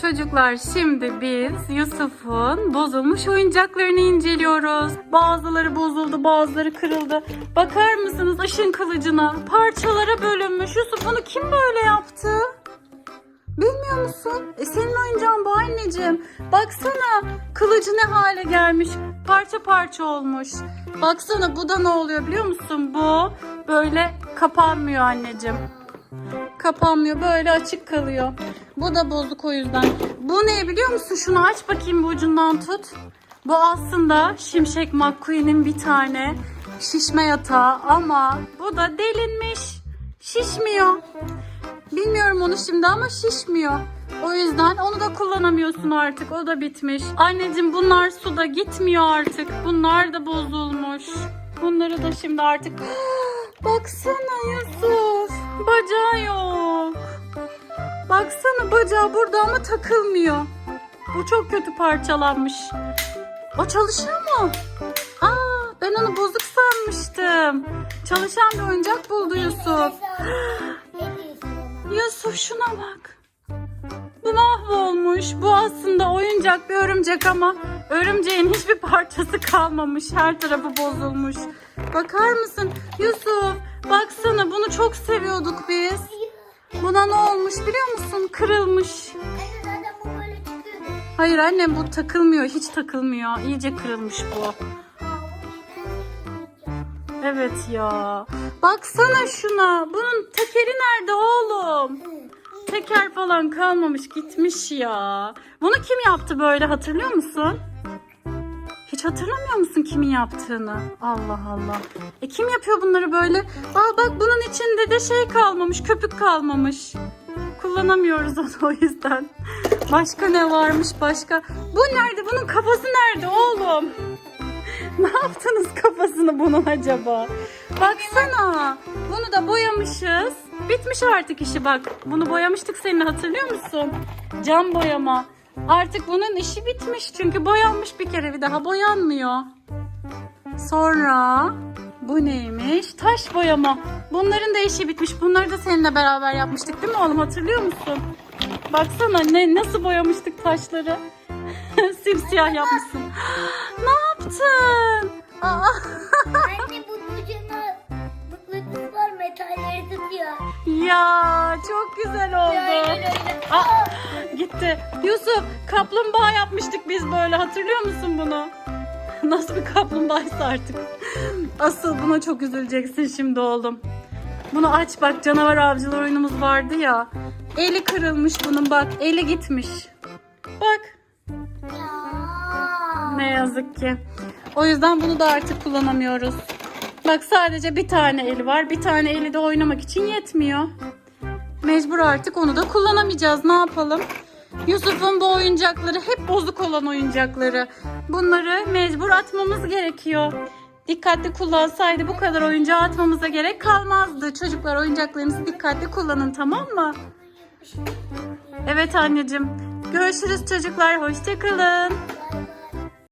Çocuklar şimdi biz Yusuf'un bozulmuş oyuncaklarını inceliyoruz. Bazıları bozuldu, bazıları kırıldı. Bakar mısınız ışın kılıcına? Parçalara bölünmüş. Yusuf bunu kim böyle yaptı? Bilmiyor musun? E senin oyuncağın bu anneciğim. Baksana kılıcı ne hale gelmiş. Parça parça olmuş. Baksana bu da ne oluyor biliyor musun? Bu böyle kapanmıyor anneciğim. Kapanmıyor böyle açık kalıyor. Bu da bozuk o yüzden. Bu ne biliyor musun? Şunu aç bakayım bu ucundan tut. Bu aslında Şimşek McQueen'in bir tane şişme yatağı ama bu da delinmiş. Şişmiyor. Bilmiyorum onu şimdi ama şişmiyor. O yüzden onu da kullanamıyorsun artık. O da bitmiş. Anneciğim bunlar suda gitmiyor artık. Bunlar da bozulmuş. Bunları da şimdi artık... Baksana Yusuf. Bacağı yok. Baksana bacağı burada ama takılmıyor. Bu çok kötü parçalanmış. O çalışıyor mu? Aa, ben onu bozuk sanmıştım. Çalışan bir oyuncak buldu Yusuf. Yusuf şuna bak. Bu mahvolmuş. Bu aslında oyuncak bir örümcek ama örümceğin hiçbir parçası kalmamış. Her tarafı bozulmuş. Bakar mısın? Yusuf baksana bunu çok seviyorduk biz. Buna ne olmuş biliyor musun? Kırılmış. Hayır annem bu takılmıyor. Hiç takılmıyor. İyice kırılmış bu. Evet ya. Baksana şuna. Bunun tekeri nerede oğlum? Teker falan kalmamış gitmiş ya. Bunu kim yaptı böyle hatırlıyor musun? Hiç hatırlamıyor musun kimin yaptığını? Allah Allah. E kim yapıyor bunları böyle? Aa bak bunun içinde de şey kalmamış, köpük kalmamış. Kullanamıyoruz onu o yüzden. Başka ne varmış başka? Bu nerede? Bunun kafası nerede oğlum? Ne yaptınız kafasını bunun acaba? Baksana. Bunu da boyamışız. Bitmiş artık işi bak. Bunu boyamıştık seninle hatırlıyor musun? Cam boyama. Artık bunun işi bitmiş. Çünkü boyanmış bir kere bir daha boyanmıyor. Sonra bu neymiş? Taş boyama. Bunların da işi bitmiş. Bunları da seninle beraber yapmıştık değil mi oğlum? Hatırlıyor musun? Baksana ne nasıl boyamıştık taşları. Simsiyah yapmışsın. Aa, Anne bu ucunda mıknatıs var metalleri tutuyor. ya çok güzel oldu. Öyle öyle. Aa, gitti. Yusuf kaplumbağa yapmıştık biz böyle. Hatırlıyor musun bunu? Nasıl bir kaplumbağaysa artık. Asıl buna çok üzüleceksin şimdi oğlum. Bunu aç bak canavar avcılar oyunumuz vardı ya. Eli kırılmış bunun bak. Eli gitmiş. Bak Ya. ne yazık ki. O yüzden bunu da artık kullanamıyoruz. Bak sadece bir tane eli var. Bir tane eli de oynamak için yetmiyor. Mecbur artık onu da kullanamayacağız. Ne yapalım? Yusuf'un bu oyuncakları hep bozuk olan oyuncakları. Bunları mecbur atmamız gerekiyor. Dikkatli kullansaydı bu kadar oyuncağı atmamıza gerek kalmazdı. Çocuklar oyuncaklarınızı dikkatli kullanın tamam mı? Evet anneciğim. Görüşürüz çocuklar. Hoşçakalın.